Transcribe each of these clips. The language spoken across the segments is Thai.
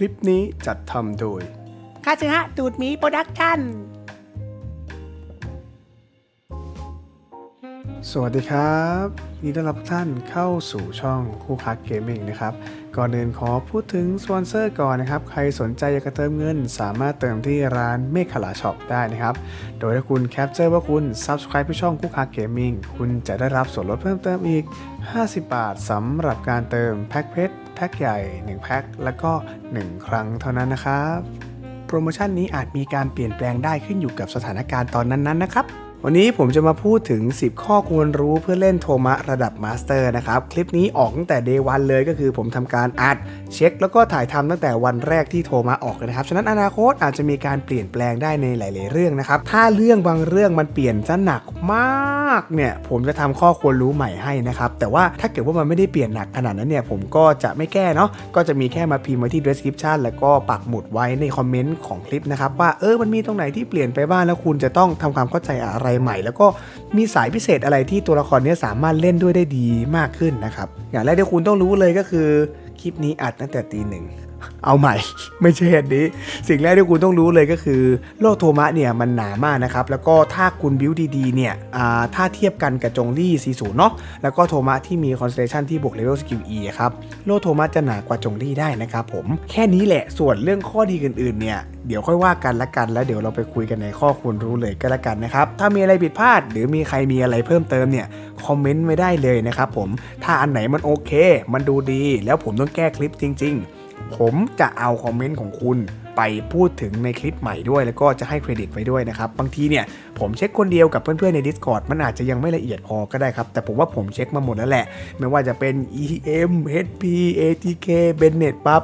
คลิปนี้จัดทำโดย คาซึฮะตูดหมีโปรดักชั่น สวัสดีครับยินดีต้อนรับทุกท่านเข้าสู่ช่องคู่คักเกมมิ่งนะครับ ก่อนอื่นขอพูดถึงสปอนเซอร์ก่อนนะครับ ใครสนใจอยากจะเติมเงิน สามารถเติมที่ร้านเมฆขลาช็อปได้นะครับ โดยถ้าคุณแคปเจอร์ว่าคุณ Subscribe ที่ช่องคู่คักเกมมิ่งคุณจะได้รับส่วนลดเพิ่มเติมอีก 50 บาทสำหรับการเติมแพ็คเพชร แพ็คใหญ่ 1 แพ็คแล้วก็ 1 ครั้งเท่านั้นนะครับ โปรโมชั่นนี้อาจมีการเปลี่ยนแปลงได้ขึ้นอยู่กับสถานการณ์ตอนนั้นๆนะครับ วันนี้ผมจะมาพูดถึง 10 ข้อควรรู้เพื่อเล่นโทมะระดับมาสเตอร์นะครับ คลิปนี้ออกตั้งแต่เดวันเลยก็คือผมทำการอัด เช็ค แล้วก็ถ่ายทำตั้งแต่วันแรกที่โทมะออกเลยนะครับ ฉะนั้นอนาคตอาจจะมีการเปลี่ยนแปลงได้ในหลาย ๆ เรื่องนะครับ ถ้าเรื่องบางเรื่องมันเปลี่ยนซะหนักมากเนี่ยผมจะทำข้อควรรู้ใหม่ให้นะครับ แต่ว่าถ้าเกิดว่ามันไม่ได้เปลี่ยนหนักขนาดนั้นเนี่ยผมก็จะไม่แก้เนาะก็จะมีแค่มาพิมพ์ไว้ที่ description แล้วก็ปักหมุดไว้ในคอมเมนต์ของคลิปนะครับว่าเออมันมีตรงไหนที่เปลี่ยนไปบ้างแล้วคุณจะต้องทำความเข้าใจอะไรใหม่ แล้วก็มีสายพิเศษอะไรที่ตัวละครนี้สามารถเล่นด้วยได้ดีมากขึ้นนะครับ อย่างแรกที่คุณต้องรู้เลยก็คือคลิปนี้อัดตั้งแต่ตีหนึ่ง เอาใหม่ ไม่ใช่อันนี้ สิ่งแรกที่คุณต้องรู้เลยก็คือ โลกโทมะเนี่ยมันหนามากนะครับ แล้วก็ถ้าคุณบิวดีๆเนี่ยถ้าเทียบกันกับจงลี่40เนาะแล้วก็โทมะที่มีคอนเซเลชันที่บวกเลเวลสกิล E ครับ โลกโทมะจะหนากว่าจงลี่ได้นะครับผมแค่นี้แหละส่วนเรื่องข้อดีอื่นๆเนี่ยเดี๋ยวค่อยว่ากันละกันแล้วเดี๋ยวเราไปคุยกันในข้อควรรู้เลยก็แล้วกันนะครับ ถ้ามีอะไรผิดพลาด หรือมีใครมีอะไรเพิ่มเติมเนี่ยคอมเมนต์ไว้ได้เลยนะครับผมถ้าอันไหนมันโอเค มันดูดี แล้วผมต้องแก้คลิปจริง ๆ ผมจะเอาคอมเมนต์ของคุณ ไปพูดถึงในคลิปใหม่ด้วย แล้วก็จะให้เครดิตไว้ด้วยนะครับ บางทีเนี่ยผมเช็คคนเดียวกับเพื่อนๆใน Discord มันอาจจะยังไม่ละเอียดพอก็ได้ครับ แต่ผมว่าผมเช็คมาหมดแล้วแหละ ไม่ว่าจะเป็น EM HP ATK Bennett ปั๊บ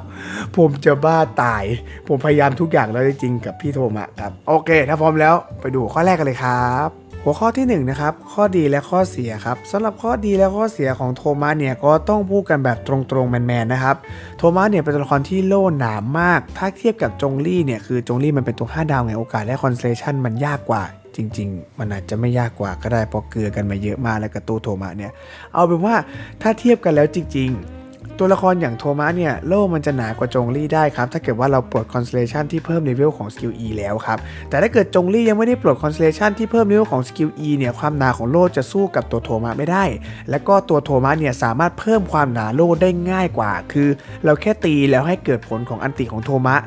ผมจะบ้าตาย ผมพยายามทุกอย่างแล้วจริงๆกับพี่โทมะครับโอเค ถ้าพร้อมแล้วไปดูข้อแรกกันเลยครับหัวข้อที่1นนะครับข้อดีและข้อเสียครับสำหรับข้อดีและข้อเสียของโทมัสเนี่ยก็ต้องพูดกันแบบตรงๆแมนๆนะครับโทมัสเนี่ยเป็นตัวละครที่โล่หนามาก ถ้าเทียบกับจจงลี่เนี่ยคือจงลี่มันเป็นตัว5ดาวไงโอกาสและคอนเซเลชันมันยากกว่า จริง ๆ มันอาจจะไม่ยากกว่าก็ได้เพราะเกลือกันมาเยอะมากแล้วกับตู้โทมัสเนี่ยเอาเป็นว่าถ้าเทียบกันแล้วจริง ๆ ตัวละครอย่างโทมัสเนี่ยโล่มันจะหนากว่าจงลี่ได้ครับถ้าเกิดว่าเราปลดคอนเซเลชันที่เพิ่มเลเวลของสกิล E แล้วครับแต่ถ้าเกิดจงลี่ยังไม่ได้ปลดคอนเซเลชันที่เพิ่มเลเวลของสกิล E เนี่ยความหนาของโล่จะสู้กับตัวโทมัสไม่ได้ แล้วก็ตัวโทมัสเนี่ยสามารถเพิ่มความหนาโล่ได้ง่ายกว่า คือ เราแค่ตีแล้วให้เกิดผลของอันติของโทมัส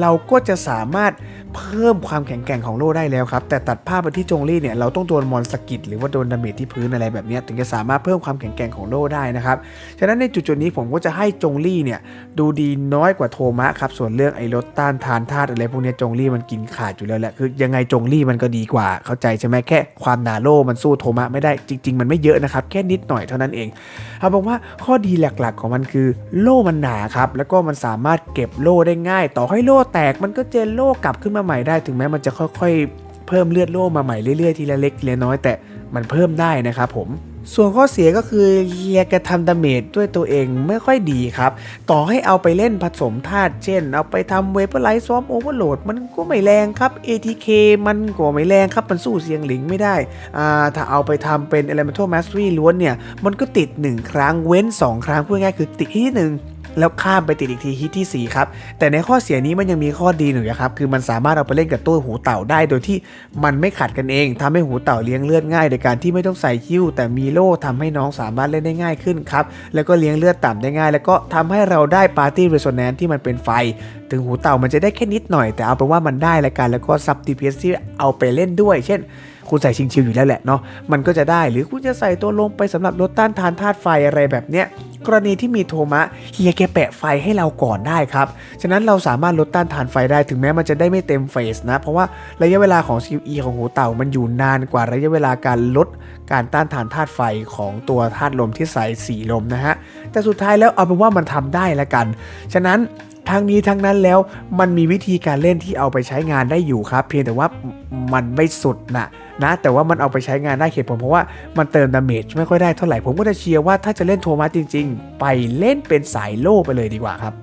เราก็จะสามารถ เพิ่มความแข็งแกร่งของโล่ได้แล้วครับ แต่ตัดภาพไปที่จงลี่เนี่ยเราต้องโดนมอนสกิดหรือว่าโดนดาเมจที่พื้นอะไรแบบนี้ถึงจะสามารถเพิ่มความแข็งแกร่งของโล่ได้นะครับฉะนั้นในจุดๆนี้ผมก็จะให้จงลี่เนี่ยดูดีน้อยกว่าโทมะครับส่วนเรื่องไอ้รถต้านทานธาตุอะไรพวกนี้จงลี่มันกินขาดอยู่แล้วแหละคือยังไงจงลี่มันก็ดีกว่า เข้าใจใช่ไหมแค่ความหนาโล่มันสู้โทมะไม่ได้จริง ๆ มันไม่เยอะนะครับแค่นิดหน่อยเท่านั้นเองเอาบอกว่าข้อดีหลักๆของมันคือโล่มันหนาครับแล้วก็มันสามารถเก็บโล่ได้ง่าย ต่อให้โล่แตกมันก็เจนโล่กลับขึ้นมาใหม่ได้ถึงแม้มันจะค่อยๆ เพิ่มเลือดโล่มาใหม่เรื่อยๆทีละเล็กทีละน้อยแต่มันเพิ่มได้นะครับผมส่วนข้อเสียก็คือเฮียแกทำดาเมจด้วยตัวเองไม่ค่อยดีครับ ต่อให้เอาไปเล่นผสมธาตุเช่น เอาไปทำเวเปอร์ไลท์ซ้อมโอเวอร์โหลดมันก็ไม่แรงครับ ATK มันก็ไม่แรงครับ มันสู้เสียงหลิงไม่ได้อ่าถ้าเอาไปทำเป็น Elemental Mastery ล้วนเนี่ย มันก็ติด 1 ครั้งเว้น 2 ครั้งพูดง่ายคือติดที่หนึ่ง แล้วข้ามไปติดอีกทีฮิตที่ 4 ครับ แต่ในข้อเสียนี้มันยังมีข้อดีหนึ่งนะครับ คือมันสามารถเอาไปเล่นกับตัวหูเต่าได้โดยที่มันไม่ขัดกันเองทำให้หูเต่าเลี้ยงเลือดง่าย โดยการที่ไม่ต้องใส่คิ้ว แต่มีโล่ทำให้น้องสามารถเล่นได้ง่ายขึ้นครับ แล้วก็เลี้ยงเลือดต่ำได้ง่าย แล้วก็ทำให้เราได้ปาร์ตี้เรโซแนนที่มันเป็นไฟถึงหูเต่ามันจะได้แค่นิดหน่อยแต่เอาเป็นว่ามันได้ละกันแล้วก็ซับ DPS ที่เอาไปเล่นด้วย เช่น คุณใส่ชิงชิวอยู่แล้วแหละเนาะมันก็จะได้หรือคุณจะใส่ตัวลงไปสำหรับลดต้านทานธาตุไฟอะไรแบบเนี้ยกรณีที่มีโทมะเฮียแกแปะไฟให้เราก่อนได้ครับ ฉะนั้นเราสามารถลดต้านทานไฟได้ถึงแม้มันจะได้ไม่เต็มเฟสนะ เพราะว่าระยะเวลาของ CE ของหูเต่ามันอยู่นานกว่าระยะเวลาการลดการต้านทานธาตุไฟของตัวธาตุลมที่ใส่สีลมนะฮะ แต่สุดท้ายแล้วเอาเป็นว่ามันทำได้ละกัน ฉะนั้น ทั้งนี้ทั้งนั้นแล้วมันมีวิธีการเล่นที่เอาไปใช้งานได้อยู่ครับ เพียงแต่ว่ามันไม่สุดนะนะ แต่ว่ามันเอาไปใช้งานได้เหตุผลเพราะว่ามันเติมดาเมจไม่ค่อยได้เท่าไหร่ผมก็จะเชียร์ว่าถ้าจะเล่นโทมัสจริง ๆ ไปเล่นเป็นสายโล่ไปเลยดีกว่าครับ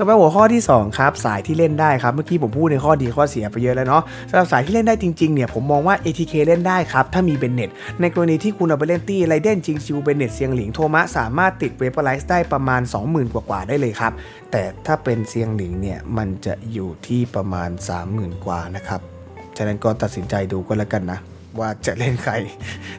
ต่อไปหัวข้อที่ 2 ครับ สายที่เล่นได้ครับ เมื่อกี้ผมพูดในข้อดีข้อเสียไปเยอะแล้วเนาะสำหรับสายที่เล่นได้จริงๆเนี่ยผมมองว่า ATK เล่นได้ครับ ถ้ามีเบนเน็ตในกรณีที่คุณเอาไปเล่นตี้ไรเดนจิงชิวเบนเน็ตเซียงหลิงโทมะสามารถติดเวเปอร์ไลซ์ได้ประมาณ 20,000 กว่าๆได้เลยครับ แต่ถ้าเป็นเซียงหลิงเนี่ยมันจะอยู่ที่ประมาณ 30,000 กว่านะครับฉะนั้นก็ตัดสินใจดูก็แล้วกันนะว่าจะเล่นใคร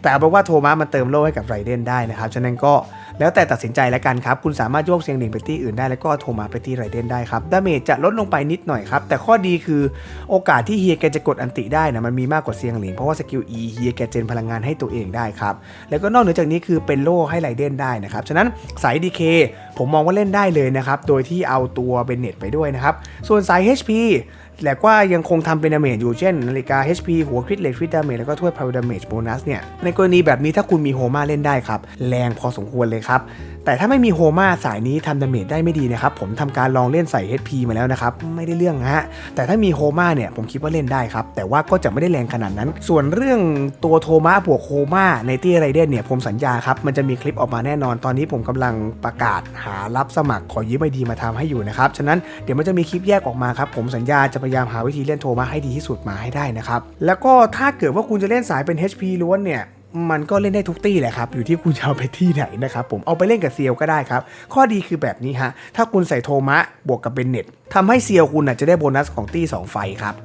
แต่เอาเป็นว่าโทมัสมันเติมโล่ให้กับไรเดนได้นะครับ ฉะนั้นก็ แล้วแต่ตัดสินใจแล้วกันครับ คุณสามารถโยกเซียงหลิงไปที่อื่นได้แล้วก็โทมัสไปที่ไรเดนได้ครับดาเมจจะลดลงไปนิดหน่อยครับ แต่ข้อดีคือโอกาสที่เฮียแกจะกดอันติได้นะมันมีมากกว่าเซียงหลิงเพราะว่าสกิล E เฮียแกเจนพลังงานให้ตัวเองได้ครับ แล้วก็นอกเหนือจากนี้คือเป็นโล่ให้ไรเดนได้นะครับ ฉะนั้นสาย DK ผมมองว่าเล่นได้เลยนะครับ โดยที่เอาตัวเบนเน็ตไปด้วยนะครับ ส่วนสาย HP แต่ว่ายังคงทำเป็นดาเมจอยู่เช่นนาฬิกา HP หัวคริตเลทคริตดาเมจแล้วก็ถ้วยพาวดาเมจโบนัสเนี่ยในกรณีแบบนี้ถ้าคุณมีโฮมาเล่นได้ครับ แรงพอสมควรเลยครับ แต่ถ้าไม่มีโฮมาสายนี้ทำดาเมจได้ไม่ดีนะครับ ผมทำการลองเล่นใส่ HP มาแล้วนะครับ ไม่ได้เรื่องฮะ แต่ถ้ามีโฮมาเนี่ยผมคิดว่าเล่นได้ครับ แต่ว่าก็จะไม่ได้แรงขนาดนั้น ส่วนเรื่องตัวโทมาบวกโฮมาในตี้ไรเดนเนี่ยผมสัญญาครับ มันจะมีคลิปออกมาแน่นอน ตอนนี้ผมกำลังประกาศหารับสมัครขอยืมไอดีมาทำให้อยู่นะครับ ฉะนั้นเดี๋ยวมันจะมีคลิปแยกออกมาครับ ผมสัญญาจะพยายามหาวิธีเล่นโทมาให้ดีที่สุดมาให้ได้นะครับ แล้วก็ถ้าเกิดว่าคุณจะเล่นสายเป็น HP ล้วนเนี่ย มันก็เล่นได้ทุกตี้แหละครับ อยู่ที่คุณจะเอาไปที่ไหนนะครับผมเอาไปเล่นกับเซียวก็ได้ครับ ข้อดีคือแบบนี้ฮะ ถ้าคุณใส่โทมะบวกกับเบนเน็ตทำให้เซียวคุณอะจะได้โบนัสของตี้ 2 ไฟครับ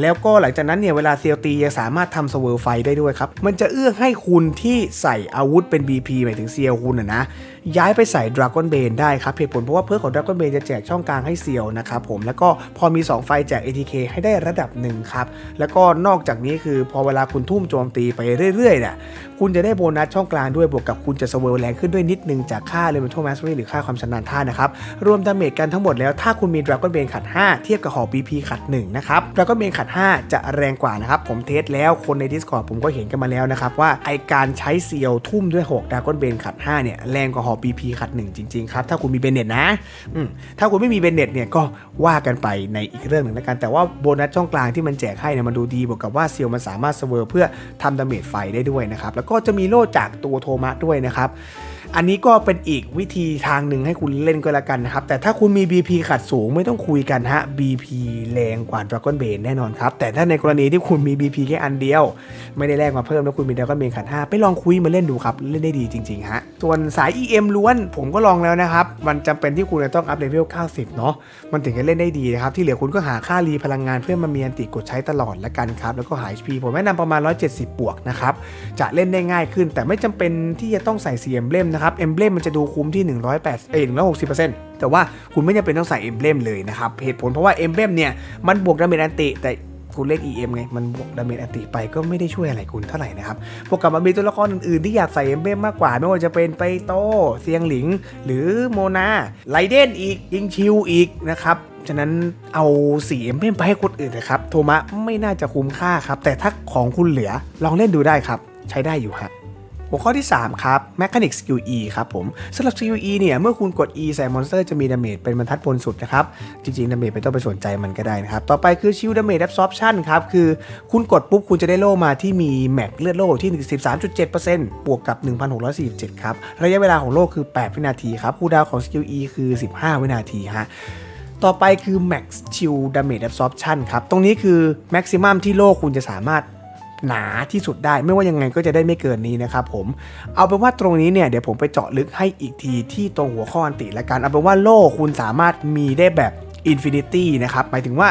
แล้วก็หลังจากนั้นเนี่ยเวลาเซียวตียังสามารถทำสเวอร์ไฟได้ด้วยครับ มันจะเอื้อให้คุณที่ใส่อาวุธเป็น BP หมายถึงเซียวคุณนะนะ ย้ายไปใส่ดราก้อนเบนได้ครับเหตุผลเพราะว่าเพิร์กของดราก้อนเบนจะแจกช่องกลางให้เซียวนะครับผมแล้วก็พอมี 2 ไฟแจก ATK ให้ได้ระดับหนึ่งครับแล้วก็นอกจากนี้คือพอเวลาคุณทุ่มโจมตีไปเรื่อยๆเนี่ยคุณจะได้โบนัสช่องกลางด้วยบวกกับคุณจะสเวอร์แรงขึ้นด้วยนิดนึงจากค่าเลเวนทัลแมสหรือค่าความชำนาญท่านะครับรวมดาเมจกันทั้งหมดแล้วถ้าคุณมีดราก้อนเบนขัด 5 เทียบกับหอ BP ขัด1นะครับดราก้อนเบนขัด 5 จะแรงกว่านะครับผมเทสแล้วคนใน Discord ผมก็เห็นกันมาแล้วนะครับว่าไอการใช้เซียวทุ่มด้วย6ดราก้อนเบนขัด5เนี่ยแรงกว่าหอ BP ขัดหนึ่งจริง ๆ ครับ ถ้าคุณมีเบนเน็ตนะถ้าคุณไม่มีเบนเน็ตเนี่ยก็ว่ากันไปในอีกเรื่องหนึ่งแล้วกัน แต่ว่าโบนัสช่องกลางที่มันแจกให้เนี่ยมันดูดีบวกกับว่าเซียวมันสามารถเซเวอร์เพื่อทำดาเมจไฟได้ด้วยนะครับแล้วก็จะมีโล่จากตัวโทมัสด้วยนะครับ อันนี้ก็เป็นอีกวิธีทางหนึ่งให้คุณเล่นก็แล้วกันนะครับ แต่ถ้าคุณมี BP ขัดสูงไม่ต้องคุยกันฮะ BP แรงกว่า Dragon Bane แน่นอนครับ แต่ถ้าในกรณีที่คุณมี BP แค่อันเดียว ไม่ได้แลกมาเพิ่มแล้วคุณมี Dragon Bane ขัด 5 ไปลองคุยมาเล่นดูครับ เล่นได้ดีจริงๆฮะส่วนสาย EM ล้วนผมก็ลองแล้วนะครับ มันจำเป็นที่คุณจะต้องอัพเลเวล 90 เนาะมันถึงจะเล่นได้ดีนะครับที่เหลือคุณก็หาค่ารีพลังงานเพื่อมามีอันติกดใช้ตลอดละกันครับแล้วก็หา HP ผมแนะนำประมาณ 170 บวกนะครับจะเล่นได้ง่ายขึ้น แต่ไม่จำเป็นที่จะต้องใส่สีเอมเบลมนะครับเอมเบลมมันจะดูคุ้มที่ 108เอ้ย160%แต่ว่าคุณไม่จำเป็นต้องใส่เอมเบลมเลยนะครับเหตุผลเพราะว่าเอมเบลมเนี่ยมันบวกดาเมจอันติแต่คุณเล่น EM ไง มันบวกดาเมจอันติไปก็ไม่ได้ช่วยอะไรคุณเท่าไหร่นะครับพวกกับมันมีตัวละครอื่นๆ ที่อยากใส่เอมเบลมมากกว่า ไม่ว่าจะเป็นไปโตเซียงหลิง หรือโมนาไลเดนอีกยิงชิวอีกนะครับฉะนั้นเอาสีเอ็มเบมไปให้คนอื่นนะครับ โทมะไม่น่าจะคุ้มค่าครับ แต่ถ้าของคุณเหลือลองเล่นดูได้ครับ ใช้ได้อยู่ฮะ หัวข้อที่ 3 ครับ Mechanic Skill E ครับผมสำหรับ Skill E เนี่ย เมื่อคุณกด E ใส่มอนสเตอร์จะมีดาเมจเป็นบรรทัดบนสุดนะครับ จริงๆ ดาเมจไม่ต้องไปสนใจมันก็ได้นะครับ ต่อไปคือ Shield Damage Absorption ครับ คือคุณกดปุ๊บ คุณจะได้โล่มาที่มีแม็กเลือดโล่ที่ 13.7%บวกกับ 1,647 ครับ ระยะเวลาของโล่คือ 8 วินาทีครับคูดาวของ Skill E คือ 15 วินาทีฮะต่อไปคือ Max Shield Damage Absorption ครับ ตรงนี้คือ Maximum ที่โล่คุณจะสามารถ หนาที่สุดได้ ไม่ว่ายังไงก็จะได้ไม่เกินนี้นะครับผมเอาเป็นว่าตรงนี้เนี่ยเดี๋ยวผมไปเจาะลึกให้อีกทีที่ตรงหัวข้ออันติละกันเอาเป็นว่าโล่คุณสามารถมีได้แบบอินฟินิตี้นะครับหมายถึงว่า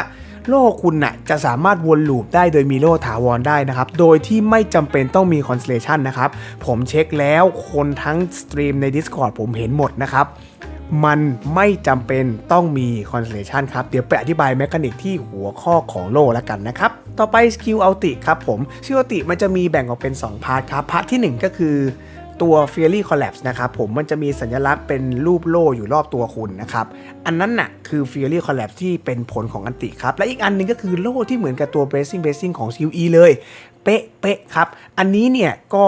โล่คุณน่ะจะสามารถวนลูปได้โดยมีโล่ถาวรได้นะครับ โดยที่ไม่จำเป็นต้องมีคอนสเลชันนะครับ ผมเช็คแล้วคนทั้งสตรีมใน Discord ผมเห็นหมดนะครับ มันไม่จำเป็นต้องมี Constellation ครับ เดี๋ยวไปอธิบายแมคานิกที่หัวข้อของโลแล้วกันนะครับ ต่อไปสกิลอัลติครับผมสกิลอัลติมันจะมีแบ่งออกเป็น 2 พาร์ทครับ พาร์ทที่ 1 ก็คือตัว Fury Collapse นะครับผมมันจะมีสัญลักษณ์เป็นรูปโล่อยู่รอบตัวคุณนะครับ อันนั้นน่ะคือ Fury Collapse ที่เป็นผลของอันติครับ และอีกอันหนึงก็คือโล่ที่เหมือนกับตัว Bracing Bracing ของ Skill E เลย เป๊ะเป๊ะครับ อันนี้เนี่ยก็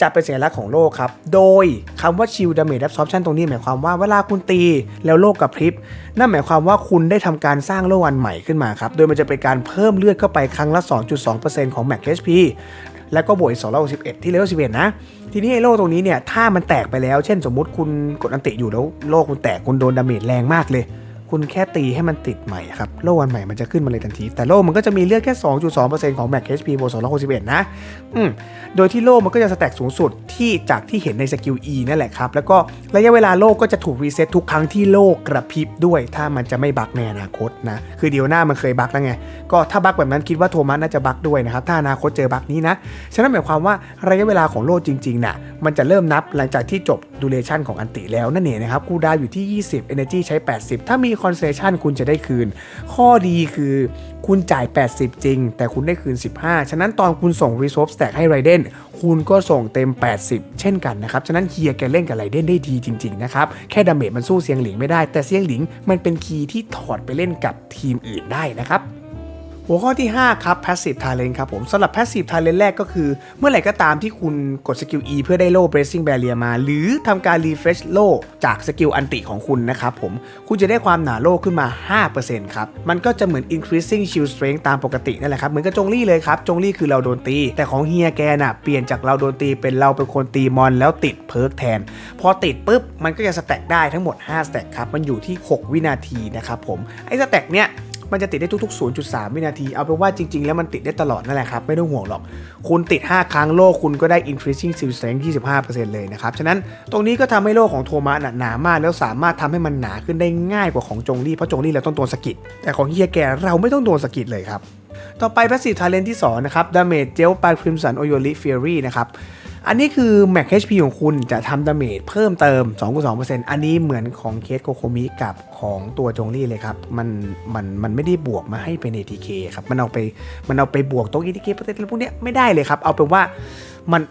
จะเป็นสัญลักษณ์ของโลกครับ โดยคำว่า Shield Damage Absorption ตรงนี้หมายความว่าเวลาคุณตีแล้วโลกกระพริบ นั่นหมายความว่าคุณได้ทำการสร้างโลกอันใหม่ขึ้นมาครับ โดยมันจะเป็นการเพิ่มเลือดเข้าไปครั้งละ 2.2%ของ Max HP แล้วก็บวกอีก261 ที่เลเวล11 นะ ทีนี้ไอ้โลกตรงนี้เนี่ย ถ้ามันแตกไปแล้ว เช่นสมมุติคุณกดอันติอยู่แล้วโลกคุณแตกคุณโดนดาเมจแรงมากเลย คุณแค่ตีให้มันติดใหม่ครับ โล่วันใหม่มันจะขึ้นมาเลยทันที แต่โล่มันก็จะมีเลือดแค่ 2.2%ของ Max HP บวก261 นะอืมโดยที่โล่มันก็จะสแต็กสูงสุดที่จากที่เห็นในสกิล E นั่นแหละครับ แล้วก็ระยะเวลาโล่ก็จะถูกรีเซ็ตทุกครั้งที่โล่กระพริบด้วย ถ้ามันจะไม่บั๊กในอนาคตนะ คือเดียวหน้ามันเคยบั๊กแล้วไง ก็ถ้าบั๊กแบบนั้นคิดว่าโทมัสน่าจะบั๊กด้วยนะครับ ถ้าอนาคตเจอบั๊กนี้นะ ฉะนั้นหมายความว่าระยะเวลาของโล่จริงๆน่ะ มันจะเริ่มนับหลังจากที่จบ ดูเรชันของอันติแล้วนั่นเองนะครับคูดาวอยู่ที่ 20 Energy ใช้ 80 ถ้ามีคอนเซชันคุณจะได้คืน ข้อดีคือคุณจ่าย 80 จริง แต่คุณได้คืน 15 ฉะนั้นตอนคุณส่ง Resource Stack ให้ไรเดนคุณก็ส่งเต็ม 80 เช่นกันนะครับ ฉะนั้นเฮียแกเล่นกับไรเดนได้ดีจริงๆนะครับ แค่ดาเมจมันสู้เซียงหลิงไม่ได้ แต่เซียงหลิงมันเป็นคีย์ที่ถอดไปเล่นกับทีมอื่นได้นะครับ หัวข้อที่ 5 ครับ Passive Talent ครับผมสำหรับ Passive Talent แรกก็คือ เมื่อไหร่ก็ตามที่คุณกดสกิล E เพื่อได้โล่ Bracing Barrier มา หรือทำการ Refresh โล่จากสกิลอันติของคุณนะครับผม คุณจะได้ความหนาโล่ขึ้นมา 5%ครับ มันก็จะเหมือน increasing shield strength ตามปกตินั่นแหละครับ เหมือนกับจงลี่เลยครับ จงลี่คือเราโดนตี แต่ของเฮียแกน่ะเปลี่ยนจากเราโดนตีเป็นเราเป็นคนตีมอนแล้วติดเพิร์กแทน พอติดปุ๊บมันก็จะสแต็กได้ทั้งหมด5สแต็กครับ มันอยู่ที่ 6 วินาทีนะครับผม ไอ้สแต็กเนี้ย มันจะติดได้ทุก ๆ 0.3 วินาที เอาเป็นว่าจริง ๆ แล้วมันติดได้ตลอดนั่นแหละครับ ไม่ต้องห่วงหรอก คุณติด 5 ครั้งโลกคุณก็ได้ increasing shield strength 25%เลยนะครับ ฉะนั้นตรงนี้ก็ทำให้โลกของโทมัสหนามากแล้วสามารถทำให้มันหนาขึ้นได้ง่ายกว่าของจงลี่เพราะจงลี่เราต้องโดนสะกิดแต่ของเฮียแกเราไม่ต้องโดนสะกิดเลยครับต่อไป passive talent ที่2นะครับ damage gel by crimson oyoli fury นะครับ อันนี้คือ Max HP ของคุณจะทำดาเมจเพิ่มเติม 2.2%อันนี้เหมือนของเคสโคโคมิกับของตัวจงลี่เลยครับ มันมันมันไม่ได้บวกมาให้เป็น ATK ครับ มันเอาไปมันเอาไปบวกตรง ATK ปร์เซ็นต์อะไรพวกเนี้ยไม่ได้เลยครับ เอาเป็นว่ามัน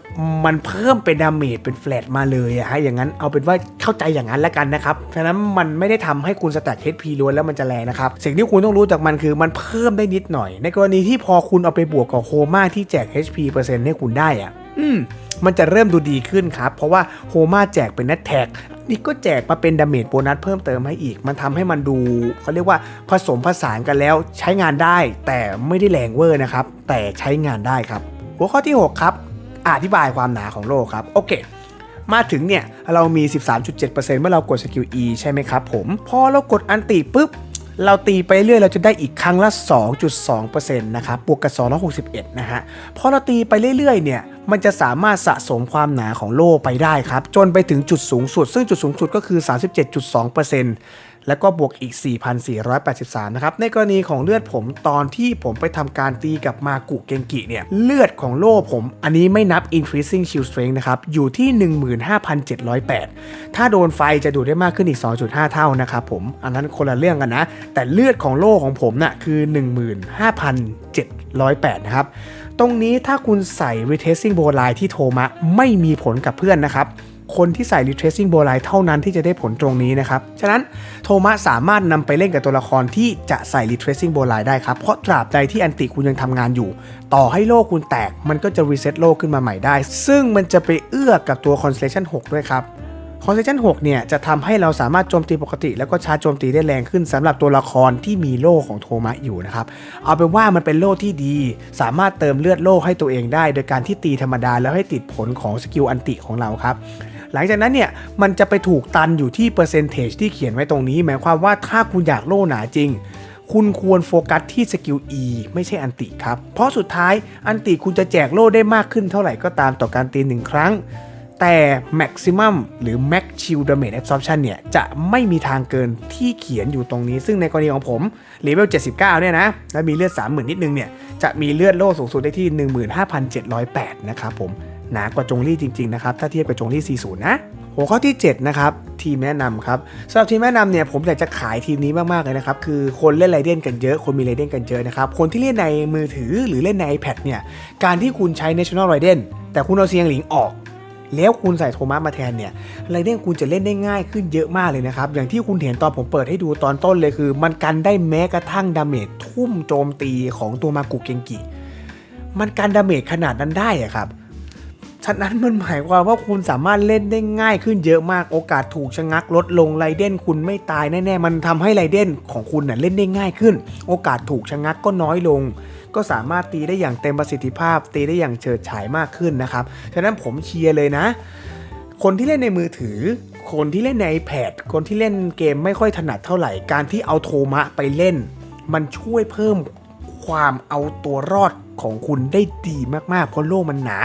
มันเพิ่มเป็นดาเมจเป็นแฟลตมาเลยอะฮะอย่างนั้นเอาเป็นว่าเข้าใจอย่างนั้นแล้วกันนะครับ ฉะนั้นมันไม่ได้ทำให้คุณสแต็ก HP ล้วนแล้วมันจะแรงนะครับ สิ่งที่คุณต้องรู้จากมันคือมันเพิ่มได้นิดหน่อย ในกรณีที่พอคุณเอาไปบวกกับโคม่าที่แจก HP เปอร์เซ็นต์ให้คุณได้อะ อืมมันจะเริ่มดูดีขึ้นครับ เพราะว่าโฮมาแจกเป็นนัดแท็กนี่ก็แจกมาเป็นดาเมจโบนัสเพิ่มเติมให้อีก มันทำให้มันดูเขาเรียกว่าผสมผสานกันแล้วใช้งานได้ แต่ไม่ได้แรงเวอร์นะครับ แต่ใช้งานได้ครับ หัวข้อที่ 6 ครับ อธิบายความหนาของโลกครับ โอเคมาถึงเนี่ย เรามี 13.7%เมื่อเรากดสกิล E ใช่ไหมครับผม พอเรากดอันติปุ๊บ เราตีไปเรื่อยเราจะได้อีกครั้งละ 2.2%นะครับบวกกับ 261 นะฮะพอเราตีไปเรื่อยๆ เนี่ย มันจะสามารถสะสมความหนาของโล่ไปได้ครับ จนไปถึงจุดสูงสุด ซึ่งจุดสูงสุดก็คือ 37.2% แล้วก็บวกอีก 4,483 นะครับ ในกรณีของเลือดผมตอนที่ผมไปทำการตีกับมากุเกงกิเนี่ย เลือดของโล่ผม อันนี้ไม่นับ increasing shield strength นะครับ อยู่ที่ 15,708 ถ้าโดนไฟจะดูดได้มากขึ้นอีก 2.5 เท่านะครับผม อันนั้นคนละเรื่องกันนะ แต่เลือดของโล่ของผมน่ะคือ 15,708 นะครับ ตรงนี้ถ้าคุณใส่ retracing bow line ที่โทมะไม่มีผลกับเพื่อนนะครับ คนที่ใส่ retracing bow line เท่านั้นที่จะได้ผลตรงนี้นะครับ ฉะนั้นโทมะสสามารถนำไปเล่นกับตัวละครที่จะใส่ retracing bow line ได้ครับ เพราะตราบใดที่อันติคุณยังทำงานอยู่ ต่อให้โลกคุณแตกมันก็จะ reset โลกขึ้นมาใหม่ได้ ซึ่งมันจะไปเอื้อกับตัว constellation 6 ด้วยครับคอนเซชัน6เนี่ยจะทำให้เราสามารถโจมตีปกติ แล้วก็ชาร์จโจมตีได้แรงขึ้นสำหรับตัวละครที่มีโล่ของโทมะอยู่นะครับ เอาเป็นว่ามันเป็นโล่ที่ดี สามารถเติมเลือดโล่ให้ตัวเองได้ โดยการที่ตีธรรมดาแล้วให้ติดผลของสกิลอันติของเราครับ หลังจากนั้นเนี่ยมันจะไปถูกตันอยู่ที่เปอร์เซนเทจที่เขียนไว้ตรงนี้ หมายความว่าถ้าคุณอยากโล่หนาจริง คุณควรโฟกัสที่สกิล E ไม่ใช่อันติครับ เพราะสุดท้ายอันติคุณจะแจกโล่ได้มากขึ้นเท่าไหร่ก็ตามต่อการตีหนึ่งครั้ง แต่ maximum หรือ max shield damage absorption เนี่ยจะไม่มีทางเกินที่เขียนอยู่ตรงนี้ ซึ่งในกรณีของผมเลเวล79 เนี่ยนะแล้วมีเลือด 30,000 นิดนึงเนี่ยจะมีเลือดโล่สูงสุดได้ที่ 15,708 นะครับผม หนากว่าจงลี่จริงๆนะครับถ้าเทียบกับจงลี่40นะหัวข้อที่ 7 นะครับ ทีมแนะนำครับสำหรับทีมแนะนำเนี่ยผมอยากจะขายทีมนี้มากๆเลยนะครับ คือคนเล่นไรเดนกันเยอะ คนมีไรเดนกันเยอะนะครับ คนที่เล่นในมือถือหรือเล่นใน iPad เนี่ยการที่คุณใช้ National Raiden แต่คุณเอาเซียงหลิงออกแล้วคุณใส่โทมัสมาแทนเนี่ยไรเดนคุณจะเล่นได้ง่ายขึ้นเยอะมากเลยนะครับ อย่างที่คุณเห็นตอนผมเปิดให้ดูตอนต้นเลยคือ มันกันได้แม้กระทั่งดาเมจทุ่มโจมตีของตัวมากุเกงกิ มันกันดาเมจขนาดนั้นได้อะครับ ฉะนั้นมันหมายความว่าคุณสามารถเล่นได้ง่ายขึ้นเยอะมากโอกาสถูกชะงักลดลงไรเดนคุณไม่ตายแน่ๆ มันทำให้ไรเดนของคุณเน่ะเล่นได้ง่ายขึ้น โอกาสถูกชะงักก็น้อยลง ก็สามารถตีได้อย่างเต็มประสิทธิภาพ ตีได้อย่างเฉิดฉายมากขึ้นนะครับ ฉะนั้นผมเชียร์เลยนะ คนที่เล่นในมือถือ คนที่เล่นใน iPad คนที่เล่นเกมไม่ค่อยถนัดเท่าไหร่ การที่เอาโทมะไปเล่น มันช่วยเพิ่มความเอาตัวรอด ของคุณได้ดีมากๆ เพราะโล่มันหนา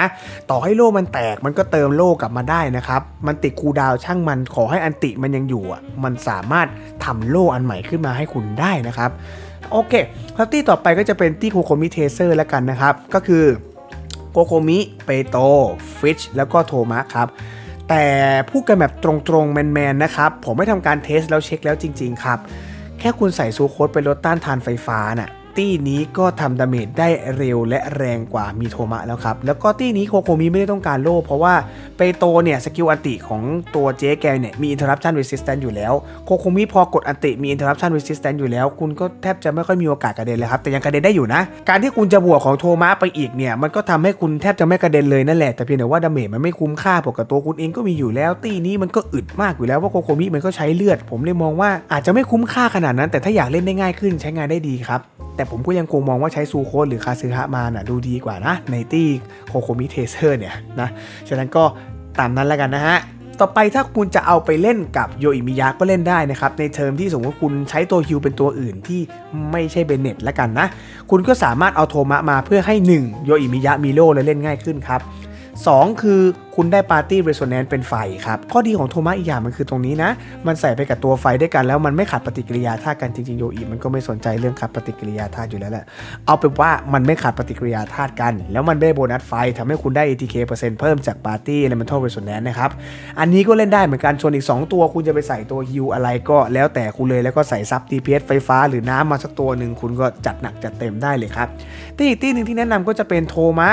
ต่อให้โล่มันแตกมันก็เติมโล่กลับมาได้นะครับ มันติดคูดาวช่างมันขอให้อันติมันยังอยู่อะมันสามารถทำโล่อันใหม่ขึ้นมาให้คุณได้นะครับโอเคแล้วตี้ต่อไปก็จะเป็นตี้โคโคมิเทเซอร์แล้วกันนะครับ ก็คือโคโคมิเปโตฟิชแล้วก็โทมะครับแต่พูดกันแบบตรงๆ แมนๆ นะครับ ผมไม่ทำการเทสแล้วเช็คแล้วจริง ๆ ครับ แค่คุณใส่ซูโคดไปลดต้านทานไฟฟ้าน่ะ ตี้นี้ก็ทำดาเมจได้เร็วและแรงกว่ามีโทมะแล้วครับ แล้วก็ตี้นี้โคโคมิไม่ได้ต้องการโล่เพราะว่าเปโตเนี่ยสกิลอันติของตัวเจ๊แกเนี่ยมี interruption resistance อยู่แล้ว โคโคมิพอกดอันติมี interruption resistance อยู่แล้ว คุณก็แทบจะไม่ค่อยมีโอกาสกระเด็นเลยครับ แต่ยังกระเด็นได้อยู่นะ การที่คุณจะบวกของโทมะไปอีกเนี่ยมันก็ทำให้คุณแทบจะไม่กระเด็นเลยนั่นแหละแต่เพียงแต่ว่าดาเมจมันไม่คุ้มค่าปกกับตัวคุณเองก็มีอยู่แล้ว ตี้นี้มันก็อึดมากอยู่แล้วว่าโคโคมิมันก็ใช้เลือด ผมเลยมองว่าอาจจะไม่คุ้มค่าขนาดนั้น แต่ถ้าอยากเล่นได้ง่ายขึ้นใช้งานได้ดีครับแต่ผมก็ยังคงมองว่าใช้ซูโคสหรือคาซึฮะมาน่ะดูดีกว่านะ ในตี้โคโคมิเทเซอร์เนี่ยนะ ฉะนั้นก็ตามนั้นแล้วกันนะฮะต่อไปถ้าคุณจะเอาไปเล่นกับโยอิมิยะก็เล่นได้นะครับ ในเทอมที่สมมติคุณใช้ตัวฮิวเป็นตัวอื่นที่ไม่ใช่เบนเน็ตแล้วกันนะ คุณก็สามารถเอาโทมะมาเพื่อให้ 1 โยอิมิยะมิโล่และเล่นง่ายขึ้นครับ 2 คือคุณได้ปาร์ตี้เรโซแนนซ์เป็นไฟครับ ข้อดีของโทมะอีกอย่างมันคือตรงนี้นะ มันใส่ไปกับตัวไฟด้วยกันแล้วมันไม่ขัดปฏิกิริยาธาตุกันจริงๆโยอิมันก็ไม่สนใจเรื่องขัดปฏิกิริยาธาตุอยู่แล้วแหละเอาเป็นว่ามันไม่ขัดปฏิกิริยาธาตุกัน แล้วมันได้โบนัสไฟทำให้คุณได้ ATK เปอร์เซ็นต์เพิ่มจากปาร์ตี้ Elemental Resonance นะครับอันนี้ก็เล่นได้เหมือนกันส่วนอีก 2 ตัวคุณจะไปใส่ตัวฮิวอะไรก็แล้วแต่คุณเลยแล้วก็ใส่ซับ DPS ไฟฟ้าหรือน้ำมาสักตัวหนึ่งคุณก็จัดหนักจัดเต็มได้เลยครับที่อีกที่หนึ่งที่แนะนำก็จะเป็นโทมะ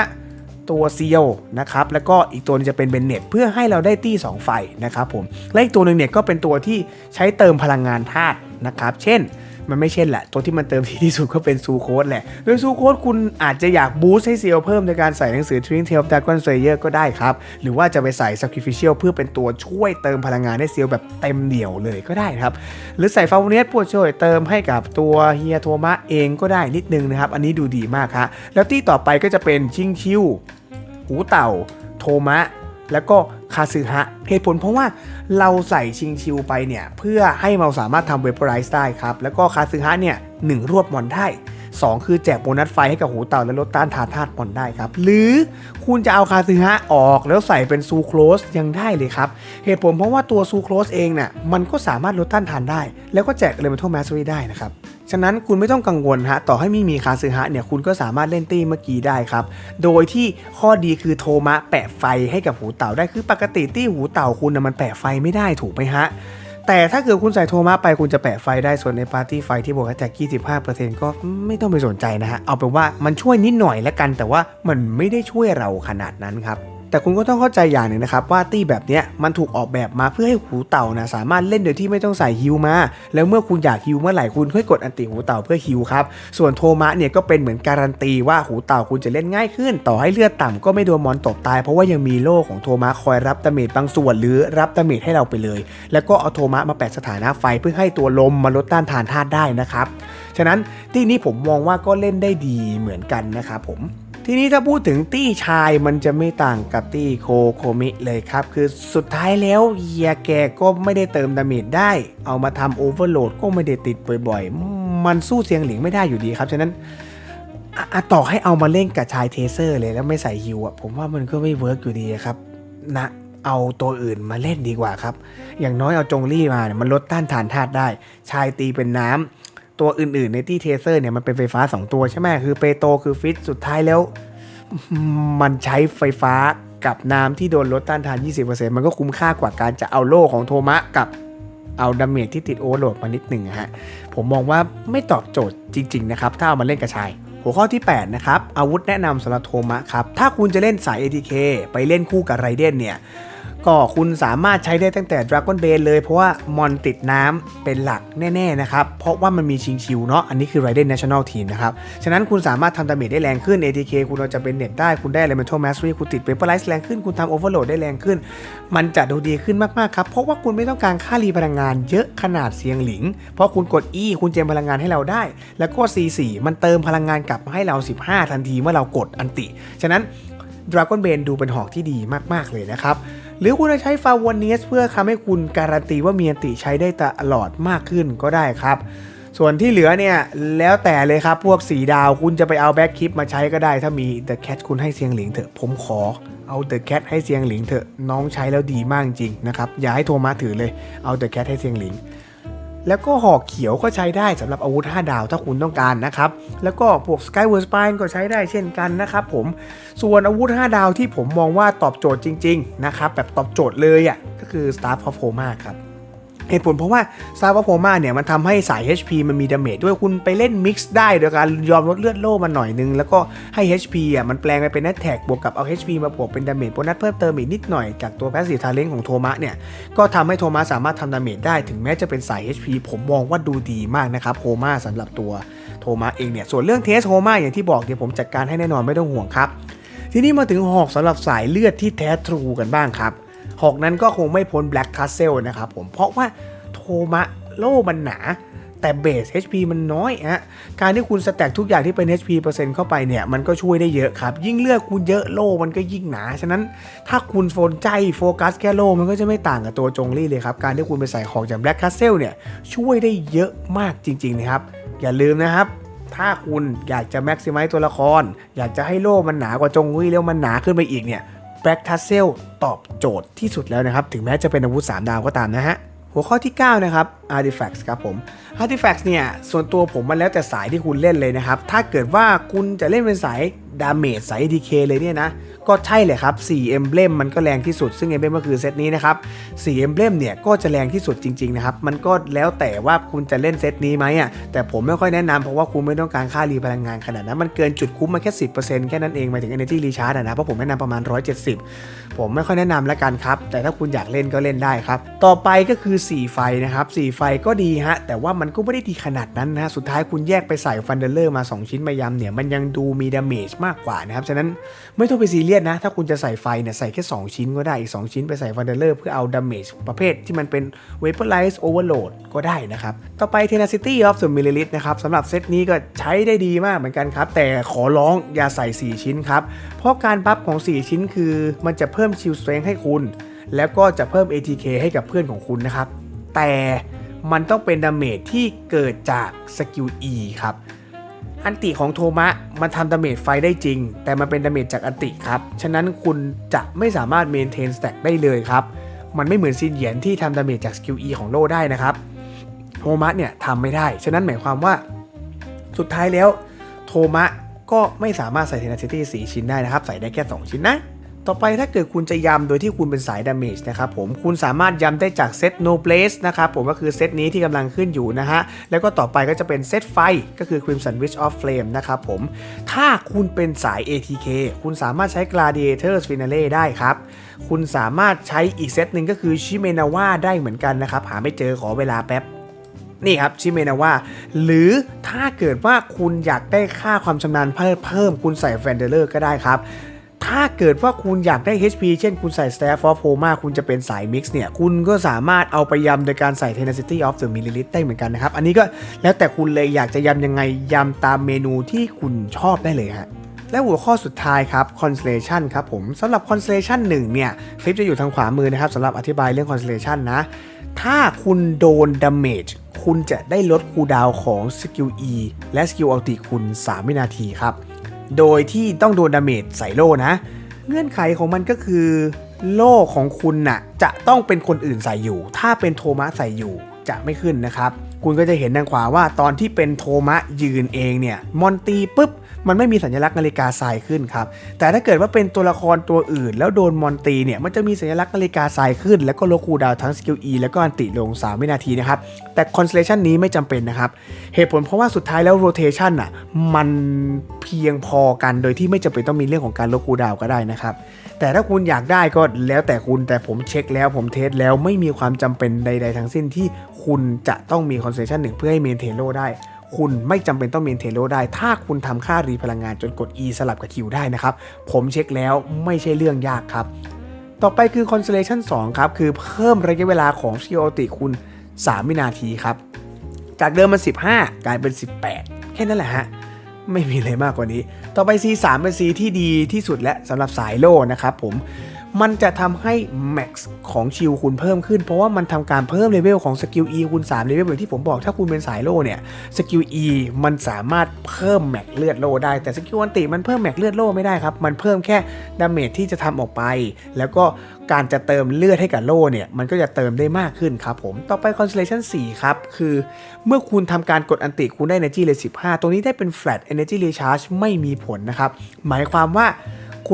ตัวเซียวนะครับแล้วก็อีกตัวนึงจะเป็นเบนเน็ตเพื่อให้เราได้ตี้2ไฟนะครับผมและอีกตัวหนึ่งเนี่ยก็เป็นตัวที่ใช้เติมพลังงานธาตุนะครับ เช่น มันไม่เช่นแหละ ตัวที่มันเติมที่ที่สุดก็เป็นซูโคสแหละ โดยซูโคสคุณอาจจะอยากบูสต์ให้เซียวเพิ่มในการใส่หนังสือ Twin Tail Dragon Slayer ก็ได้ครับ หรือว่าจะไปใส่ Sacrificial เพื่อเป็นตัวช่วยเติมพลังงานให้เซียวแบบเต็มเดี่ยวเลยก็ได้ครับ หรือใส่ฟาวเนสพวกช่วยเติมให้กับตัวเฮียโทมะเองก็ได้นิดนึงนะครับ อันนี้ดูดีมากฮะแล้วที่ต่อไปก็จะเป็นชิงชิวหูเต่า โทมะ แล้วก็ คาซึฮะเหตุผลเพราะว่าเราใส่ชิงชิวไปเนี่ย เพื่อให้เราสามารถทำเว p ป r ไรซ์ได้ครับ แล้วก็คาซึฮะเนี่ยหนึ่งรวบมอนได้ 2 คือแจกโบนัสไฟให้กับหูเต่าและลดต้านทานธาตุมอนได้ครับ หรือคุณจะเอาคาซึฮะออกแล้วใส่เป็นซูโครสยังได้เลยครับ เหตุผลเพราะว่าตัวซูโครสเองเนี่ยมันก็สามารถลดต้านทานได้ แล้วก็แจกเลเมทัลแมสซี่ได้นะครับ ฉะนั้นคุณไม่ต้องกังวลฮะต่อให้ไม่มีคาซึฮะเนี่ยคุณก็สามารถเล่นตี้เมื่อกี้ได้ครับ โดยที่ข้อดีคือโทมะแปะไฟให้กับหูเต่าได้คือปกติตี้หูเต่าคุณนะมันแปะไฟไม่ได้ถูกไหมฮะแต่ถ้าเกิดคุณใส่โทมะไปคุณจะแปะไฟได้ส่วนในปาร์ตี้ไฟที่บอกว่าแจก25%ก็ไม่ต้องไปสนใจนะฮะ เอาเป็นว่ามันช่วยนิดหน่อยแล้วกัน แต่ว่ามันไม่ได้ช่วยเราขนาดนั้นครับ แต่คุณก็ต้องเข้าใจอย่างหนึ่งนะครับว่าตี้แบบเนี้ยมันถูกออกแบบมาเพื่อให้หูเต่านะสามารถเล่นโดยที่ไม่ต้องใส่ฮิวมา แล้วเมื่อคุณอยากฮิวเมื่อไหร่คุณค่อยกดอันติหูเต่าเพื่อฮิวครับ ส่วนโทมะเนี่ยก็เป็นเหมือนการันตีว่าหูเต่าคุณจะเล่นง่ายขึ้น ต่อให้เลือดต่ำก็ไม่โดนมอนตบตาย เพราะว่ายังมีโล่ของโทมะคอยรับดาเมจบางส่วนหรือรับดาเมจให้เราไปเลย แล้วก็เอาโทมะมาแปะสถานะไฟเพื่อให้ตัวลมมาลดต้านทานธาตุได้นะครับ ฉะนั้นที่นี้ผมมองว่าก็เล่นได้ดีเหมือนกันนะครับผม ทีนี้ถ้าพูดถึงตี้ชายมันจะไม่ต่างกับตี้โคโคมิเลยครับ คือสุดท้ายแล้วเฮียแกก็ไม่ได้เติมดาเมจได้ เอามาทำโอเวอร์โหลดก็ไม่ได้ติดบ่อยๆ มันสู้เสียงหลิงไม่ได้อยู่ดีครับ ฉะนั้นต่อให้เอามาเล่นกับชายเทเซอร์เลยแล้วไม่ใส่ฮิวอะผมว่ามันก็ไม่เวิร์กอยู่ดีครับนะเอาตัวอื่นมาเล่นดีกว่าครับ อย่างน้อยเอาจงลี่มาเนี่ยมันลดต้านทานธาตุได้ ชายตีเป็นน้ำ ตัวอื่นๆในที่เทเซอร์เนี่ยมันเป็นไฟฟ้า 2 ตัวใช่ไหมคือเปโตคือฟิตสุดท้ายแล้ว มันใช้ไฟฟ้ากับน้ำที่โดนลดต้านทาน 20%มันก็คุ้มค่ากว่าการจะเอาโล่ของโทมะกับเอาดาเมจที่ติดโอเวอร์โหลดมานิดหนึ่งฮะ ผมมองว่าไม่ตอบโจทย์จริง ๆ นะครับ ถ้าเอามาเล่นกระชาย หัวข้อที่ 8 นะครับ อาวุธแนะนำสำหรับโทมะครับ ถ้าคุณจะเล่นสาย ATK ไปเล่นคู่กับไรเดนเนี่ย ก็คุณสามารถใช้ได้ตั้งแต่ Dragon b a n เลยเพราะว่ามอนติดน้ำเป็นหลักแน่ๆนะครับ เพราะว่ามันมีชิงชิวเนาะอันนี้คือ Raiden National Team นะครับ ฉะนั้นคุณสามารถทำดาเมจได้แรงขึ้น ATK คุณเอาจะเป็นเน็ตได้คุณได้ Elemental Mastery คุณติด Vaporize แรงขึ้นคุณทำ Overload ได้แรงขึ้น มันจะดูดีขึ้นมากๆครับเพราะว่าคุณไม่ต้องการค่ารีพลังงานเยอะขนาดเสียงหลิง เพราะคุณกด E คุณเจมพลังงานให้เราได้ แล้วก็ C4 มันเติมพลังงานกลับมาให้เรา 15 ทันทีเมื่อเรากดอันติ ฉะนั้น Dragon b a n ดูเป็นหอกที่ดีมาก ๆ เลยนะครับ หรือคุณจะใช้ฟาวเนียสเพื่อทำให้คุณการันตีว่ามีอันติใช้ได้ตลอดมากขึ้นก็ได้ครับ ส่วนที่เหลือเนี่ยแล้วแต่เลยครับพวกสีดาวคุณจะไปเอาแบ็คคลิปมาใช้ก็ได้ ถ้ามี The Cat คุณให้เสียงหลิงเถอะ ผมขอเอา The Cat ให้เสียงหลิงเถอะน้องใช้แล้วดีมากจริงนะครับอย่าให้โทรมาถือเลยเอา The Cat ให้เสียงหลิง แล้วก็หอกเขียวก็ใช้ได้สำหรับอาวุธ 5 ดาวถ้าคุณต้องการนะครับ แล้วก็พวก Skyward Spine ก็ใช้ได้เช่นกันนะครับผม ส่วนอาวุธ 5 ดาวที่ผมมองว่าตอบโจทย์จริง ๆ นะครับ แบบตอบโจทย์เลยอะก็คือ Star of Homa ครับ เหตุผลเพราะว่า Star of Homa เนี่ยมันทำให้สาย HP มันมีดาเมจด้วยคุณไปเล่นมิกซ์ได้โดยการยอมลดเลือดโล่มาหน่อยนึง แล้วก็ให้ HP อะมันแปลงไปเป็น Attack บวกกับเอา HP มาบวกเป็นดาเมจโบนัสเพิ่มเติมอีกนิดหน่อยจากตัว Passive Talent ของโทมะเนี่ย ก็ทำให้โทมัสสามารถทำดาเมจได้ถึงแม้จะเป็นสาย HP ผมมองว่าดูดีมากนะครับโฮมาสำหรับตัวโทมัสเองเนี่ยส่วนเรื่องเทสโฮมาอย่างที่บอกเดี๋ยวผมจัดการให้แน่นอนไม่ต้องห่วงครับทีนี้มาถึงหอกสำหรับสายเลือดที่แท้ทรูกันบ้างครับ หอกนั้นก็คงไม่พ้น Black Castle นะครับผมเพราะว่าโทมะโล่มันหนาแต่เบส HP มันน้อยฮะ การที่คุณสแต็กทุกอย่างที่เป็น HP เปอร์เซ็นต์เข้าไปเนี่ย มันก็ช่วยได้เยอะครับ ยิ่งเลือกคุณเยอะโล่มันก็ยิ่งหนา ฉะนั้นถ้าคุณโฟนใจโฟกัสแค่โล่มันก็จะไม่ต่างกับตัวจงลี่เลยครับ การที่คุณไปใส่ของจาก Black Castle เนี่ย ช่วยได้เยอะมากจริง ๆ นะครับ อย่าลืมนะครับ ถ้าคุณอยากจะ maximize ตัวละคร อยากจะให้โล่มันหนากว่าจงลี่แล้วมันหนาขึ้นไปอีกเนี่ย Black Castle ตอบโจทย์ที่สุดแล้วนะครับ ถึงแม้จะเป็นอาวุธ 3 ดาวก็ตามนะฮะ หัวข้อที่ 9 นะครับ Artifacts ครับผม Artifacts เนี่ย ส่วนตัวผมมันแล้วแต่สายที่คุณเล่นเลยนะครับ ถ้าเกิดว่าคุณจะเล่นเป็นสายดาเมจสาย DK เลยเนี่ยนะ ก็ใช่เลยครับ4 Emblem มันก็แรงที่สุด ซึ่ง Emblem ก็คือเซตนี้นะครับ4 Emblem เนี่ยก็จะแรงที่สุดจริงๆนะครับ มันก็แล้วแต่ว่าคุณจะเล่นเซตนี้ไหมอะ แต่ผมไม่ค่อยแนะนำเพราะว่าคุณไม่ต้องการค่ารีพลังงานขนาดนั้น มันเกินจุดคุ้มมาแค่ 10%แค่นั้นเองหมายถึง Energy Recharge นะ เพราะผมแนะนำประมาณ 170 ผมไม่ค่อยแนะนำแล้วกันครับ แต่ถ้าคุณอยากเล่นก็เล่นได้ครับ ต่อไปก็คือ 4 ไฟนะครับ 4 ไฟก็ดีฮะ แต่ว่ามันก็ไม่ได้ดีขนาดนั้นนะ สุดท้ายคุณแยกไปใส่ฟันเดลเลอร์มา 2 ชิ้นมายำเนี่ย มันยังดูมีดาเมจมากกว่านะครับ ฉะนั้นไม่ต้องไปซีเรียสนะ ถ้าคุณจะใส่ไฟเนี่ยใส่แค่ 2 ชิ้นก็ได้ อีก 2 ชิ้นไปใส่ฟันเดเลอร์เพื่อเอาดาเมจประเภทที่มันเป็น Vaporize Overload ก็ได้นะครับ ต่อไป Tenacity of the m i l l i l i t นะครับสำหรับเซตนี้ก็ใช้ได้ดีมากเหมือนกันครับ แต่ขอร้องอย่าใส่ 4 ชิ้นครับ เพราะการบัฟของ 4 ชิ้นคือมันจะเพิ่มชิลสเตร g ให้คุณ แล้วก็จะเพิ่ม ATK ให้กับเพื่อนของคุณนะครับแต่มันต้องเป็นดาเมจที่เกิดจากสกิล E ครับ อันติของโทมะมันทำดาเมจไฟได้จริง แต่มันเป็นดาเมจจากอันติครับ ฉะนั้นคุณจะไม่สามารถเมนเทนสแต็กได้เลยครับ มันไม่เหมือนซินเหยียนที่ทำดาเมจจากสกิล E ของโลได้นะครับโทมะเนี่ยทำไม่ได้ ฉะนั้นหมายความว่า สุดท้ายแล้ว โทมะก็ไม่สามารถใส่เทนเซตี้4ชิ้นได้นะครับ ใส่ได้แค่ 2 ชิ้นนะ ต่อไปถ้าเกิดคุณจะยำโดยที่คุณเป็นสายดาเมจนะครับผมคุณสามารถยำได้จากเซต No Place นะครับผมก็คือเซตนี้ที่กำลังขึ้นอยู่นะฮะ แล้วก็ต่อไปก็จะเป็นเซตไฟก็คือ Crimson Witch of Flame นะครับผม ถ้าคุณเป็นสาย ATK คุณสามารถใช้ Gladiators Finale ได้ครับ คุณสามารถใช้อีกเซตหนึ่งก็คือ Shimenawa ได้เหมือนกันนะครับ หาไม่เจอขอเวลาแป๊บนี่ครับชิเมนาว่าหรือถ้าเกิดว่าคุณอยากได้ค่าความชำนาญเพิ่มเพิ่มคุณใส่แฟนเดอร์ก็ได้ครับ ถ้าเกิดว่าคุณอยากได้ HP เช่นคุณใส่ Staff of Homa คุณจะเป็นสาย Mix เนี่ย คุณก็สามารถเอาไปยำโดยการใส่ Tenacity of the Millilith ได้เหมือนกันนะครับ อันนี้ก็แล้วแต่คุณเลยอยากจะยำยังไงยำตามเมนูที่คุณชอบได้เลยฮะและหัวข้อสุดท้ายครับ Constellation ครับผมสำหรับ Constellation 1เนี่ยคลิปจะอยู่ทางขวามือนะครับสำหรับอธิบายเรื่อง Constellation นะ ถ้าคุณโดน damage คุณจะได้ลดคูดาวของสกิล E และสกิลอัลติคุณ 3 วินาทีครับ โดยที่ต้องโดนดาเมจใส่โล่นะ เงื่อนไขของมันก็คือ โล่ของคุณน่ะจะต้องเป็นคนอื่นใส่อยู่ ถ้าเป็นโทมัสใส่อยู่จะไม่ขึ้นนะครับ คุณก็จะเห็นทางขวาว่าตอนที่เป็นโทมะยืนเองเนี่ยมอนตีปุ๊บมันไม่มีสัญลักษณ์นาฬิกาทรายขึ้นครับ แต่ถ้าเกิดว่าเป็นตัวละครตัวอื่น แล้วโดนมอนตีเนี่ยมันจะมีสัญลักษณ์นาฬิกาทรายขึ้น แล้วก็โลคูดาวทั้งสกิล E แล้วก็อันติลง 3 วินาทีนะครับ แต่ Constellation นี้ไม่จำเป็นนะครับ เหตุผลเพราะว่าสุดท้ายแล้ว Rotation อะมันเพียงพอกันโดยที่ไม่จำเป็นต้องมีเรื่องของการโลคูดาวก็ได้นะครับ แต่ถ้าคุณอยากได้ก็แล้วแต่คุณแต่ผมเช็คแล้วผมเทสแล้วไม่มีความจำเป็นใด ๆ ทั้งสิ้นที่คุณจะต้องมี Concentration 1เพื่อให้เมนเทโลได้ คุณไม่จำเป็นต้องเมนเทโลได้ ถ้าคุณทำค่ารีพลังงานจนกด E สลับกับ Q ได้นะครับ ผมเช็คแล้วไม่ใช่เรื่องยากครับ ต่อไปคือ Constellation 2 ครับ คือเพิ่มระยะเวลาของ s k i l l ติคุณ 3 วินาทีครับ จากเดิมมัน 15 กลายเป็น 18 แค่นั้นแหละฮะ ไม่มีอะไรมากกว่านี้ ต่อไป C3 เป็น C ที่ดีที่สุดและสำหรับสายโล่นะครับผม มันจะทำให้ max ของชิลคุณเพิ่มขึ้น เพราะว่ามันทำการเพิ่มเลเวลของสกิล E คูณ3เลเวลอย่างที่ผมบอกถ้าคุณเป็นสายโล่เนี่ยสกิล E มันสามารถเพิ่มแม็กเลือดโล่ได้แต่สกิลอันติมันเพิ่มแม็กเลือดโล่ไม่ได้ครับ มันเพิ่มแค่ดาเมจที่จะทำออกไป แล้วก็การจะเติมเลือดให้กับโล่เนี่ยมันก็จะเติมได้มากขึ้นครับผมต่อไป constellation 4 ครับ คือเมื่อคุณทำการกดอันติคุณได้ energy เลย15ตัวนี้ได้เป็น flat energy recharge ไม่มีผลนะครับหมายความว่า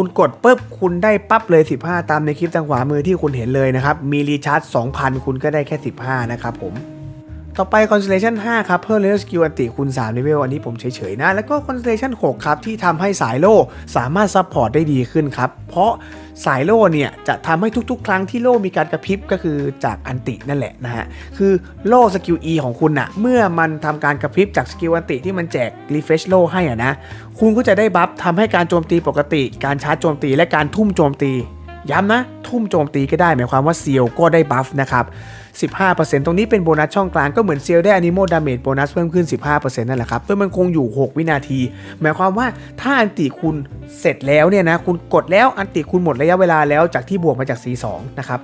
คุณกดปุ๊บคุณได้ปั๊บเลย 15 ตามในคลิปทางขวามือที่คุณเห็นเลยนะครับ มีรีชาร์จ 2,000 คุณก็ได้แค่ 15 นะครับผม ต่อไป Constellation 5 ครับเพิ่มเลเวลสกิลอันติคูณ3เลเวลอันนี้ผมเฉยๆนะ แล้วก็ Constellation 6 ครับ ที่ทำให้สายโล่สามารถซัพพอร์ตได้ดีขึ้นครับ เพราะ สายโล่เนี่ยจะทำให้ทุกๆ ครั้งที่โล่มีการกระพริบก็คือจากอันตินั่นแหละนะฮะ คือโล่สกิล E ของคุณนะเมื่อมันทำการกระพริบจากสกิลอันติที่มันแจก refresh โล่ให้อะนะ คุณก็จะได้บัฟทำให้การโจมตีปกติ การชาร์จโจมตีและการทุ่มโจมตี ย้ำนะ ทุ่มโจมตีก็ได้หมายความว่าเซียวก็ได้บัฟนะครับ 15%ตรงนี้เป็นโบนัสช่องกลางก็เหมือนเซียวได้ Animal Damage โบนัสเพิ่มขึ้น 15%นั่นแหละครับโดยมันคงอยู่ 6 วินาที หมายความว่าถ้าอันติคุณเสร็จแล้วเนี่ยนะคุณกดแล้วอันติคุณหมดระยะเวลาแล้วจากที่บวกมาจาก C2 นะครับ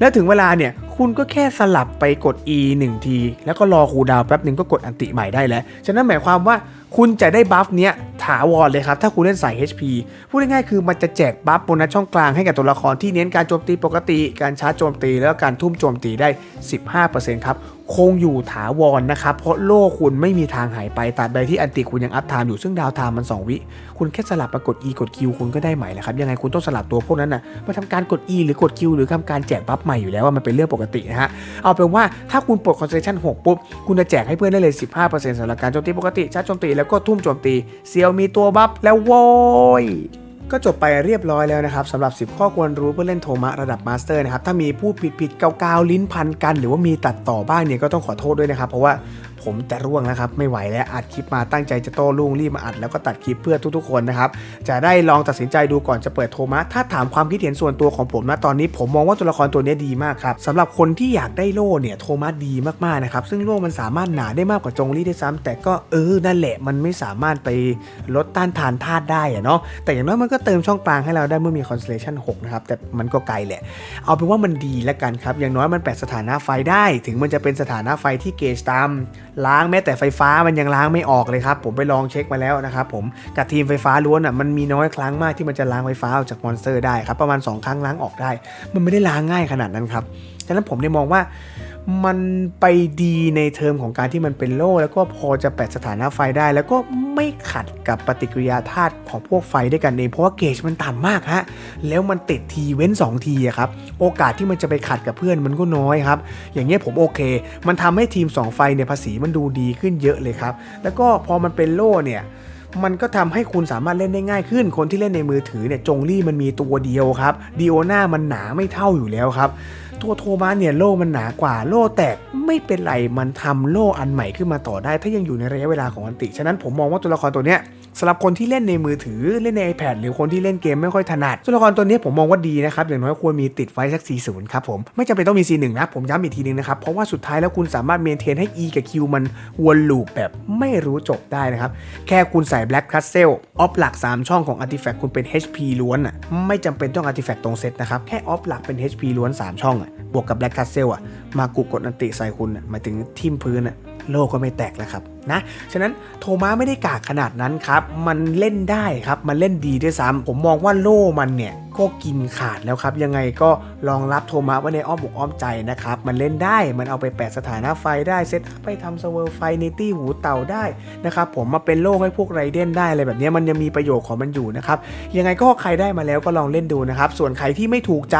แล้วถึงเวลาเนี่ยคุณก็แค่สลับไปกด E 1ที แล้วก็รอคูดาวแป๊บหนึ่งก็กดอันติใหม่ได้แล้ว ฉะนั้นหมายความว่า คุณจะได้บัฟเนี้ยถาวรเลยครับ ถ้าคุณเล่นสาย HP พูดง่ายๆคือมันจะแจกบัฟบนัสช่องกลางให้กับตัวละครที่เน้นการโจมตีปกติ การชาร์จโจมตี แล้วการทุ่มโจมตีได้ 15%ครับ คงอยู่ถาวรนะครับ เพราะโล่คุณไม่มีทางหายไปตราบใดที่อันติคุณยังอัพไทม์อยู่ซึ่งดาวไทม์มัน 2 วิ คุณแค่สลับมากด E กด Q คุณก็ได้ใหม่แล้วครับ ยังไงคุณต้องสลับตัวพวกนั้นนะมาทำการกด E หรือกด Q หรือทำการแจกบัฟใหม่อยู่แล้วว่ามันเป็นเรื่องปกตินะฮะเอาเป็นว่าถ้าคุณปลด concentration 6ปุ๊บคุณจะแจกให้เพื่อนได้เลย 15%สำหรับการโจมตีปกติชาร์จโจมตีแล้วก็ทุ่มโจมตี เซียวมีตัวบัฟแล้วโว้ยก็จบไปเรียบร้อยแล้วนะครับสำหรับ 10 ข้อควรรู้เพื่อเล่นโทมะระดับมาสเตอร์นะครับถ้ามีผู้ผิดผิดเกาๆลิ้นพันกัน หรือว่ามีตัดต่อบ้างเนี่ยก็ต้องขอโทษด้วยนะครับ เพราะว่าผมจะร่วงแล้วครับ ไม่ไหวแล้วอัดคลิปมาตั้งใจจะโต้รุ่งรีบมาอัดแล้วก็ตัดคลิปเพื่อทุกๆคนนะครับจะได้ลองตัดสินใจดูก่อนจะเปิดโทมะถ้าถามความคิดเห็นส่วนตัวของผมนะตอนนี้ ผมมองว่าตัวละครตัวนี้ดีมากครับสำหรับคนที่อยากได้โล่เนี่ยโทมะดีมากๆนะครับซึ่งโล่มันสามารถหนาได้มากกว่าจงลี่ได้ซ้ำแต่ก็เออนั่นแหละมันไม่สามารถไปลดต้านทานธาตุได้อะเนาะแต่อย่างน้อยมันก็เติมช่องกลางให้เราได้เมื่อมี Constellation 6นะครับแต่มันก็ไกลแหละ เอาเป็นว่ามันดีแล้วกันครับอย่างน้อยมันแปะสถานะไฟได้ ถึงมันจะเป็นสถานะไฟที่เกจตามล้างแม้แต่ไฟฟ้ามันยังล้างไม่ออกเลยครับ ผมไปลองเช็คมาแล้วนะครับผมกับทีมไฟฟ้าล้วนอะมันมีน้อยครั้งมากที่มันจะล้างไฟฟ้าออกจากมอนสเตอร์ได้ครับประมาณ 2 ครั้งล้างออกได้ มันไม่ได้ล้างง่ายขนาดนั้นครับฉะนั้นผมเนี่ยมองว่า มันไปดีในเทอมของการที่มันเป็นโล่แล้วก็พอจะแปะสถานะไฟได้ แล้วก็ไม่ขัดกับปฏิกิริยาธาตุของพวกไฟด้วยกันเองเพราะว่าเกจมันต่ำมากฮะแล้วมันติดทีเว้น 2 ทีครับโอกาสที่มันจะไปขัดกับเพื่อนมันก็น้อยครับอย่างเงี้ยผมโอเค มันทำให้ทีม 2 ไฟเนี่ยภาษีมันดูดีขึ้นเยอะเลยครับแล้วก็พอมันเป็นโล่เนี่ย มันก็ทำให้คุณสามารถเล่นได้ง่ายขึ้น คนที่เล่นในมือถือเนี่ยจงลี่มันมีตัวเดียวครับดีโอนามันหนาไม่เท่าอยู่แล้วครับตัวโทมัสเนี่ยโล่มันหนากว่าโล่แตกไม่เป็นไรมันทำโล่อันใหม่ขึ้นมาต่อได้ ถ้ายังอยู่ในระยะเวลาของอันติ ฉะนั้นผมมองว่าตัวละครตัวเนี้ย สำหรับคนที่เล่นในมือถือเล่นใน iPad หรือคนที่เล่นเกมไม่ค่อยถนัดตัวละครตัวนี้ผมมองว่าดีนะครับอย่างน้อยควรมีติดไว้สัก 40 ครับผมไม่จำเป็นต้องมี C1 นะผมย้ำอีกทีนึงนะครับเพราะว่าสุดท้ายแล้วคุณสามารถเมนเทนให้ E กับ Q มันวนลูปแบบไม่รู้จบได้นะครับแค่คุณใส่ Black Castle ออฟหลัก 3 ช่องของ Artifact คุณเป็น HP ล้วนอะไม่จำเป็นต้อง Artifact ตรงเซตนะครับแค่ออฟหลักเป็น HP ล้วน 3 ช่องอะบวกกับ Black Castle อะมากุกดอันติใส่คุณอะหมายถึงทิ่มพื้นอะโลกก็ไม่แตกแล้วครับ นะ ฉะนั้นโทม้าไม่ได้กากขนาดนั้นครับ มันเล่นได้ครับ มันเล่นดีด้วยซ้ำผมมองว่าโล่มันเนี่ยก็กินขาดแล้วครับ ยังไงก็ลองรับโทมัสไว้ในอ้อมอกอ้อมใจนะครับ มันเล่นได้มันเอาไปแปะสถานะไฟได้เซตไปทำสเวอร์ไฟในตี้หูเต่าได้นะครับผมมาเป็นโล่ให้พวกไรเดนได้อะไรแบบนี้มันยังมีประโยชน์ของมันอยู่นะครับ ยังไงก็ใครได้มาแล้วก็ลองเล่นดูนะครับ ส่วนใครที่ไม่ถูกใจ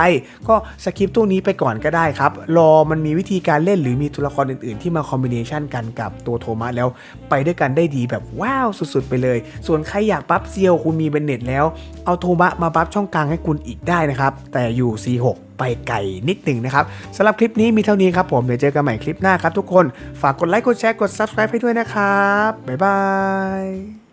ก็สคิปตัวนี้ไปก่อนก็ได้ครับ รอมันมีวิธีการเล่นหรือมีตัวละครอื่นๆ ที่มาคอมบิเนชันกันกับตัวโทมัสแล้วไปด้วยกันได้ดีแบบว้าวสุดๆไปเลย ส่วนใครอยากปั๊บเซียวคุณมีเบนเน็ตแล้ว เอาโทมะมาปั๊บช่องกลางให้คุณอีกได้นะครับ แต่อยู่ C6 ไปไกลนิดหนึ่งนะครับสำหรับคลิปนี้มีเท่านี้ครับผม เดี๋ยวเจอกันใหม่คลิปหน้าครับทุกคน ฝากกดไลค์กดแชร์กด Subscribe ให้ด้วยนะครับ บ๊ายบาย